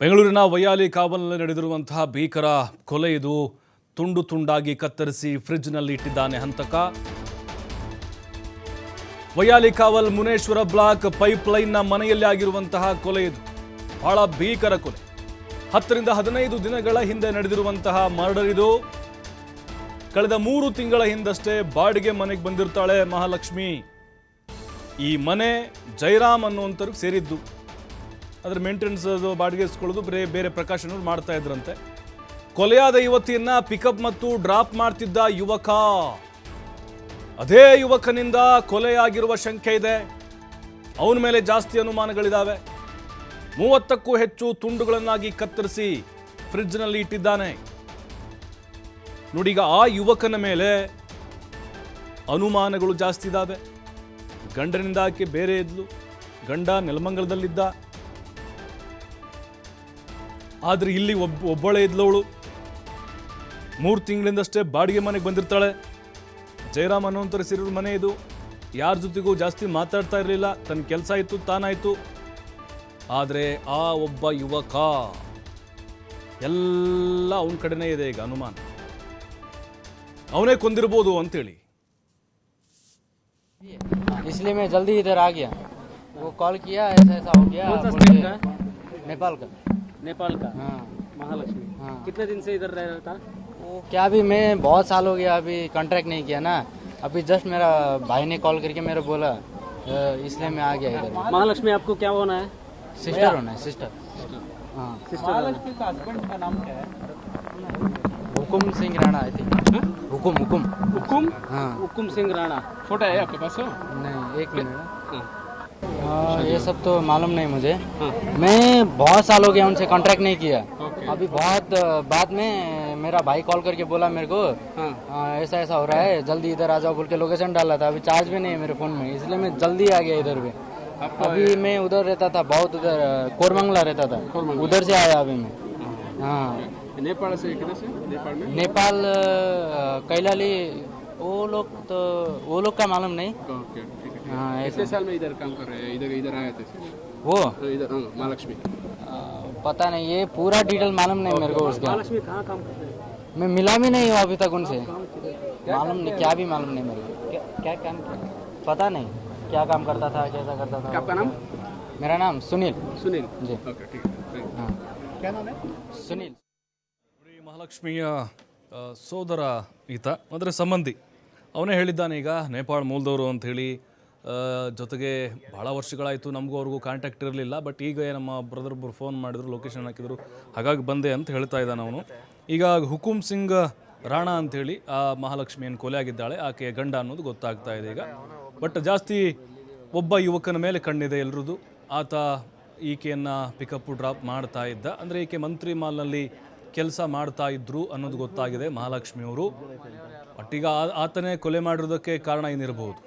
ಬೆಂಗಳೂರಿನ ವಯಾಲಿ ಕಾವಲ್ನಲ್ಲಿ ನಡೆದಿರುವಂತಹ ಭೀಕರ ಕೊಲೆ ಇದು ತುಂಡು ತುಂಡಾಗಿ ಕತ್ತರಿಸಿ ಫ್ರಿಜ್ನಲ್ಲಿ ಇಟ್ಟಿದ್ದಾನೆ ಹಂತಕ. ವಯಾಲಿ ಕಾವಲ್ ಮುನೇಶ್ವರ ಬ್ಲಾಕ್ ಪೈಪ್ಲೈನ್ನ ಮನೆಯಲ್ಲಿ ಆಗಿರುವಂತಹ ಕೊಲೆ ಇದು. ಬಹಳ ಭೀಕರ ಕೊಲೆ. ಹತ್ತರಿಂದ ಹದಿನೈದು ದಿನಗಳ ಹಿಂದೆ ನಡೆದಿರುವಂತಹ ಮರ್ಡರ್ ಇದು. ಕಳೆದ ಮೂರು ತಿಂಗಳ ಹಿಂದಷ್ಟೇ ಬಾಡಿಗೆ ಮನೆಗೆ ಬಂದಿರ್ತಾಳೆ ಮಹಾಲಕ್ಷ್ಮಿ. ಈ ಮನೆ ಜೈರಾಮ್ ಅನ್ನುವಂಥವ್ರಿಗೆ ಸೇರಿದ್ದು. ಅದ್ರ ಮೇಂಟೆನೆನ್ಸ್ ಅದು ಬಾಡಿಗೆ ಇಸ್ಕೊಳ್ಳೋದು ಬೇರೆ ಬೇರೆ ಪ್ರಕಾಶನಗಳು ಮಾಡ್ತಾ ಇದ್ರಂತೆ. ಕೊಲೆಯಾದ ಯುವತಿಯನ್ನ ಪಿಕಪ್ ಮತ್ತು ಡ್ರಾಪ್ ಮಾಡ್ತಿದ್ದ ಯುವಕ. ಅದೇ ಯುವಕನಿಂದ ಕೊಲೆಯಾಗಿರುವ ಶಂಕೆ ಇದೆ. ಅವನ ಮೇಲೆ ಜಾಸ್ತಿ ಅನುಮಾನಗಳಿದಾವೆ. ಮೂವತ್ತಕ್ಕೂ ಹೆಚ್ಚು ತುಂಡುಗಳನ್ನಾಗಿ ಕತ್ತರಿಸಿ ಫ್ರಿಡ್ಜ್ನಲ್ಲಿ ಇಟ್ಟಿದ್ದಾನೆ. ನೋಡಿಗ ಆ ಯುವಕನ ಮೇಲೆ ಅನುಮಾನಗಳು ಜಾಸ್ತಿ ಇದ್ದಾವೆ ಗಂಡನಿಂದ ಆಕೆ ಬೇರೆ ಇದ್ಲು. ಗಂಡ ನೆಲಮಂಗಲದಲ್ಲಿದ್ದ. ಆದರೆ ಇಲ್ಲಿ ಒಬ್ಬ ಒಬ್ಬಳೇ ಇದ್ಲವಳು. ಮೂರು ತಿಂಗಳಿಂದಷ್ಟೇ ಬಾಡಿಗೆ ಮನೆಗೆ ಬಂದಿರ್ತಾಳೆ. ಜಯರಾಮ್ ಅನ್ನೋಂಥರ ಸಿರಿರ ಮನೆ ಇದು. ಯಾರ ಜೊತೆಗೂ ಜಾಸ್ತಿ ಮಾತಾಡ್ತಾ ಇರಲಿಲ್ಲ. ತನ್ನ ಕೆಲಸ ಇತ್ತು, ತಾನಾಯಿತು. ಆದರೆ ಆ ಒಬ್ಬ ಯುವಕ ಎಲ್ಲ ಅವನ ಕಡೆನೇ ಇದೆ ಈಗ ಅನುಮಾನ. ಅವನೇ ಕೊಂದಿರ್ಬೋದು ಅಂತೇಳಿ. इसलिए मैं जल्दी इधर आ गया। वो कॉल किया ऐसा ऐसा हो गया कौन सा स्टेट के- का? नेपाल का। नेपाल का? हाँ। महालक्ष्मी। हाँ। कितने दिन से इधर रह रहा था? वो क्या अभी मैं बहुत साल हो गया अभी कॉन्ट्रैक्ट नहीं किया ना। अभी जस्ट मेरा भाई ने कॉल करके मेरे बोला इसलिए मैं आ गया इधर। महालक्ष्मी आपको क्या होना है? सिस्टर होना है सिस्टर हाँ। सिस्टर का हस्बैंड का नाम क्या है? Hukum Singh Rana I think Hukum Hukum. हुकुम? हाँ। हुकुम सिंह राणा। फ़ोटो है आपके पास नहीं एक मिनट। हाँ। हाँ, ये सब तो मालूम नहीं मुझे। हाँ। मैं बहुत साल हो गया उनसे कांटेक्ट नहीं किया। अभी बहुत बाद में मेरा भाई कॉल करके बोला मेरे को हाँ। "हाँ, ऐसा ऐसा हो रहा है जल्दी इधर आ जाओ बोल के लोकेशन डाला था। अभी चार्ज भी नहीं है मेरे फ़ोन में इसलिए मैं जल्दी आ गया इधर भी। अभी मैं उधर रहता था बहुत उधर कोरमंगला रहता था। उधर से आया अभी मैं। हाँ। नेपाल से किधर से? नेपाल में? नेपाल कैलाली वो लोग तो वो लोग का मालूम नहीं। ओके ठीक है साल में इधर काम कर रहे हैं? इधर इधर आए थे वो? हाँ, इधर हाँ महालक्ष्मी। पता नहीं ये पूरा डिटेल मालूम नहीं मेरे को उसका। महालक्ष्मी कहाँ काम करते हैं? मैं मिला भी नहीं हूँ अभी तक उनसे। मालूम नहीं क्या? भी मालूम नहीं मेरे को। क्या, काम किया? पता नहीं क्या काम करता था कैसा करता था। आपका नाम? मेरा नाम सुनील। सुनील? जी। ओके ठीक है हाँ। क्या नाम है? सुनील। ಮಹಾಲಕ್ಷ್ಮಿಯ ಸೋದರ ಈತ ಅಂದರೆ ಸಂಬಂಧಿ. ಅವನೇ ಹೇಳಿದ್ದಾನೆ ಈಗ, ನೇಪಾಳ ಮೂಲದವರು ಅಂಥೇಳಿ ಜೊತೆಗೆ ಭಾಳ ವರ್ಷಗಳಾಯಿತು, ನಮಗೂ ಅವ್ರಿಗೂ ಕಾಂಟ್ಯಾಕ್ಟ್ ಇರಲಿಲ್ಲ ಬಟ್ ಈಗ ನಮ್ಮ ಬ್ರದರ್ ಒಬ್ಬರು ಫೋನ್ ಮಾಡಿದ್ರು ಲೊಕೇಶನ್ ಹಾಕಿದ್ರು, ಹಾಗಾಗಿ ಬಂದೆ ಅಂತ ಹೇಳ್ತಾ ಇದ್ದಾನೆ ಅವನು. ಈಗ ಹುಕುಂ ಸಿಂಗ್ ರಾಣಾ ಅಂಥೇಳಿ ಆ ಮಹಾಲಕ್ಷ್ಮಿಯನ್ನು ಕೊಲೆ ಆಗಿದ್ದಾಳೆ, ಆಕೆಯ ಗಂಡ ಅನ್ನೋದು ಗೊತ್ತಾಗ್ತಾ ಇದೆ ಈಗ. ಬಟ್ ಜಾಸ್ತಿ ಒಬ್ಬ ಯುವಕನ ಮೇಲೆ ಕಣ್ಣಿದೆ ಎಲ್ರದ್ದು. ಆತ ಈಕೆಯನ್ನು ಪಿಕಪ್ ಡ್ರಾಪ್ ಮಾಡ್ತಾ ಇದ್ದ. ಅಂದರೆ ಈಕೆ ಮಂತ್ರಿ ಮಾಲ್ನಲ್ಲಿ ಕೆಲಸ ಮಾಡ್ತಾ ಇದ್ರು ಅನ್ನೋದು ಗೊತ್ತಾಗಿದೆ ಮಹಾಲಕ್ಷ್ಮಿಯವರು ಬಟ್ ಈಗ ಆತನೇ ಕೊಲೆ ಮಾಡಿರೋದಕ್ಕೆ ಕಾರಣ ಏನಿರಬಹುದು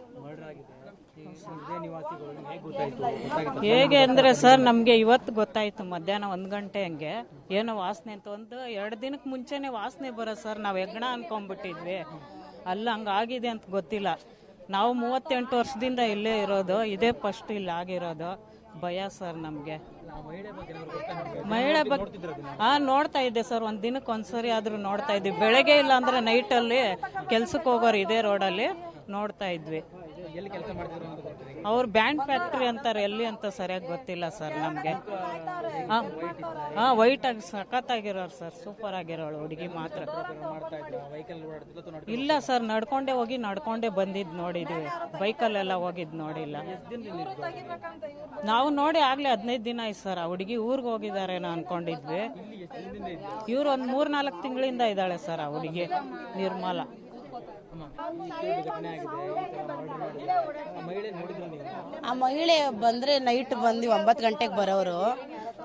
ಹೇಗೆ ಅಂದ್ರೆ ಸರ್, ನಮಗೆ ಇವತ್ತು ಗೊತ್ತಾಯ್ತು ಮಧ್ಯಾಹ್ನ ಒಂದು ಗಂಟೆ ಹಂಗೆ. ಏನೋ ವಾಸನೆ ಅಂತ ಒಂದು ಎರಡು ದಿನಕ್ಕೆ ಮುಂಚೆನೆ ವಾಸನೆ ಬರೋ ಸರ್, ನಾವು ಹೆಗ್ಣ ಅನ್ಕೊಂಡ್ಬಿಟ್ಟಿದ್ವಿ. ಅಲ್ಲ ಹಂಗಾಗಿದೆ ಅಂತ ಗೊತ್ತಿಲ್ಲ. ನಾವು ಮೂವತ್ತೆಂಟು ವರ್ಷದಿಂದ ಇಲ್ಲೇ ಇರೋದು, ಇದೇ ಫಸ್ಟ್ ಇಲ್ಲಿ ಆಗಿರೋದು. ಭಯ ಸರ್ ನಮಗೆ. ಮಹಿಳೆ ಬಗ್ಗೆ ಹಾ ನೋಡ್ತಾ ಇದ್ದೆ ಸರ್, ಒಂದ್ ದಿನಕ್ಕೆ ಒಂದ್ಸರಿ ಆದ್ರೂ ನೋಡ್ತಾ ಇದ್ವಿ. ಬೆಳಗ್ಗೆ ಇಲ್ಲ ಅಂದ್ರೆ ನೈಟ್ ಅಲ್ಲಿ ಕೆಲ್ಸಕ್ಕೆ ಹೋಗೋರು ಇದೇ ರೋಡಲ್ಲಿ ನೋಡ್ತಾ ಇದ್ವಿ. ಅವ್ರು ಬ್ಯಾಂಡ್ ಫ್ಯಾಕ್ಟ್ರಿ ಅಂತಾರೆ ಎಲ್ಲಿ ಅಂತ ಸರಿಯಾಗಿ ಗೊತ್ತಿಲ್ಲ ಸರ್ ನಮಗೆ. ಹಾಂ ಹಾ ವೈಟ್ ಆಗಿ ಸಖತ್ತಾಗಿರೋರು ಸರ್ ಸೂಪರ್ ಆಗಿರೋಳು ಹುಡುಗಿ ಮಾತ್ರ. ಇಲ್ಲ ಸರ್ ನಡ್ಕೊಂಡೇ ಹೋಗಿ ನಡ್ಕೊಂಡೇ ಬಂದಿದ್ ನೋಡಿದ್ವಿ. ಬೈಕಲ್ಲೆಲ್ಲ ಹೋಗಿದ್ ನೋಡಿಲ್ಲ. ನಾವು ನೋಡಿ ಆಗಲೇ ಹದಿನೈದು ದಿನ ಆಯ್ತು ಸರ್ ಆ ಹುಡುಗಿ ಊರಿಗೆ ಹೋಗಿದಾರೇನೋ ಅನ್ಕೊಂಡಿದ್ವಿ. ಇವ್ರು ಒಂದು ಮೂರ್ನಾಲ್ಕು ತಿಂಗಳಿಂದ ಇದ್ದಾಳೆ ಸರ್ ಆ ಹುಡುಗಿ ನಿರ್ಮಲ. ಆ ಮಹಿಳೆ ಬಂದ್ರೆ ನೈಟ್ ಬಂದು ಒಂಬತ್ತು ಗಂಟೆಗೆ ಬರೋರು.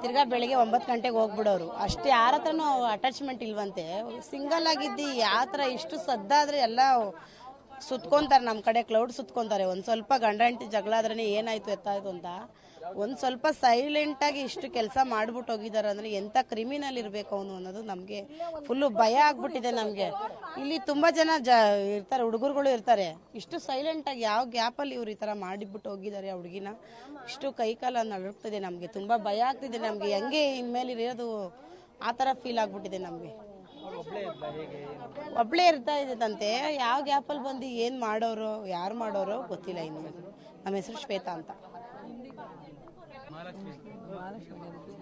ತಿರ್ಗಾ ಬೆಳಿಗ್ಗೆ ಒಂಬತ್ತು ಗಂಟೆಗೆ ಹೋಗ್ಬಿಡೋರು. ಅಷ್ಟೇ ಯಾರ ಹತ್ರನೂ ಅಟ್ಯಾಚ್ಮೆಂಟ್ ಇಲ್ವಂತೆ. ಸಿಂಗಲ್ ಆಗಿದ್ದು ಯಾವ ಥರ ಇಷ್ಟು ಸದ್ದಾದ್ರೆ ಎಲ್ಲ ಸುತ್ಕೊಂತಾರೆ ನಮ್ಮ ಕಡೆ ಕ್ಲೌಡ್ ಸುತ್ಕೊಂತಾರೆ. ಒಂದು ಸ್ವಲ್ಪ ಗಂಡ ಹೆಂಡತಿ ಜಗಳ ಆದ್ರೆ ಏನಾಯ್ತು ಎತ್ತಾಯ್ತು ಅಂತ. ಒಂದು ಸ್ವಲ್ಪ ಸೈಲೆಂಟಾಗಿ ಇಷ್ಟು ಕೆಲಸ ಮಾಡ್ಬಿಟ್ಟು ಹೋಗಿದ್ದಾರೆ ಅಂದರೆ ಎಂಥ ಕ್ರಿಮಿನಲ್ ಇರಬೇಕು ಅವನು ಅನ್ನೋದು ನಮಗೆ ಫುಲ್ಲು ಭಯ ಆಗ್ಬಿಟ್ಟಿದೆ ನಮಗೆ. ಇಲ್ಲಿ ತುಂಬ ಜನ ಜ ಇರ್ತಾರೆ, ಹುಡುಗರುಗಳು ಇರ್ತಾರೆ. ಇಷ್ಟು ಸೈಲೆಂಟಾಗಿ ಯಾವ ಗ್ಯಾಪಲ್ಲಿ ಇವ್ರು ಈ ಥರ ಮಾಡಿಬಿಟ್ಟು ಹೋಗಿದ್ದಾರೆ ಆ ಹುಡುಗಿನ? ಇಷ್ಟು ಕೈಕಾಲ ನಡುಗ್ತಿದೆ ನಮಗೆ, ತುಂಬ ಭಯ ಆಗ್ತಿದೆ ನಮಗೆ. ಹೆಂಗೆ ಇನ್ಮೇಲೆ ಇರೋದು ಆ ಥರ ಫೀಲ್ ಆಗ್ಬಿಟ್ಟಿದೆ ನಮಗೆ. ಒಬ್ಳೇ ಇರ್ತಾ ಇದ್ದಂತೆ, ಯಾವ ಗ್ಯಾಪಲ್ಲಿ ಬಂದು ಏನು ಮಾಡೋರು, ಯಾರು ಮಾಡೋರು ಗೊತ್ತಿಲ್ಲ ಇನ್ನು. ನಮ್ಮ ಹೆಸರು ಶ್ವೇತಾ ಅಂತ. महालक्ष्मी